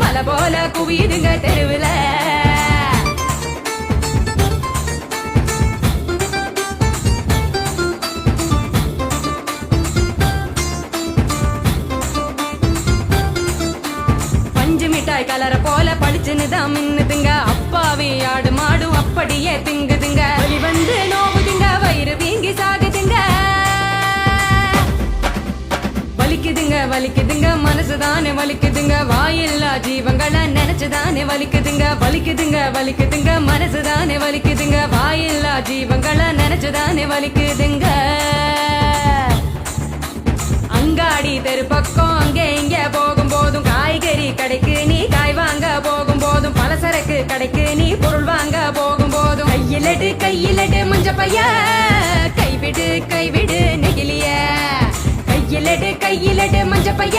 மலை போல குவியுதுங்க தெருவில். பஞ்சு மிட்டாய் கலர போல பளிச்சுன்னு தான் மின்னுதுங்க. அப்பாவி ஆடு மாடு அப்படியே திங்குதுங்க. வலி வந்து நோவுதுங்க வயிறு வீங்கி சாகுதுங்க. வலிக்குதுங்க வலிக்குதுங்க மனசுதானே வலிக்குதுங்க. வாயில்லா ஜீவங்களை நினைச்சுதானே வலிக்குதுங்க. வலிக்குதுங்க வலிக்குதுங்க. மனசுதானே வலிக்குதுங்க. வாயில்லா ஜீவங்களை நினைச்சுதானே வலிக்குதுங்க. அங்காடி தெரு பக்கம் அங்கே இங்கே போகும் போதும் காய்கறி கடைக்கு நீ காய் வாங்க போகும் போதும் பலசரக்கு கடைக்கு நீ பொருள் வாங்க போகும் போதும். கையிலடு கையிலடு மஞ்ச பைய. கைவிடு கைவிடு நெகிலிய கையிலடு கையிலடு மஞ்ச பைய.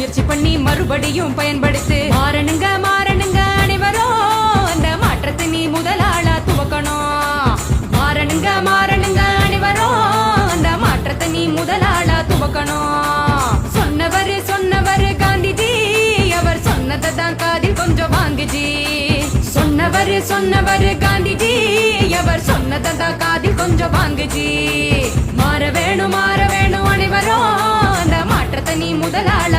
முயற்சி பண்ணி மறுபடியும் பயன்படுத்து. மாறணுங்க மாறணுங்க அனைவரும் அந்த மாற்றத்தை நீ முதலாளா துவக்கணும். மாறணுங்க மாறணுங்க அனைவரும் அந்த மாற்றத்தை நீ முதலாளா துவக்கணும். சொன்னவர் சொன்னவர் காந்திஜி அவர் சொன்னதை தான் காதில் கொஞ்சம் வாங்குஜி. சொன்னவர் சொன்னவர் காந்திஜி அவர் சொன்னதை தான் காதில் கொஞ்சம் வாங்குஜி. மாற வேணும் மாற வேணும் அனைவரும் அந்த மாற்றத்தை நீ முதலாள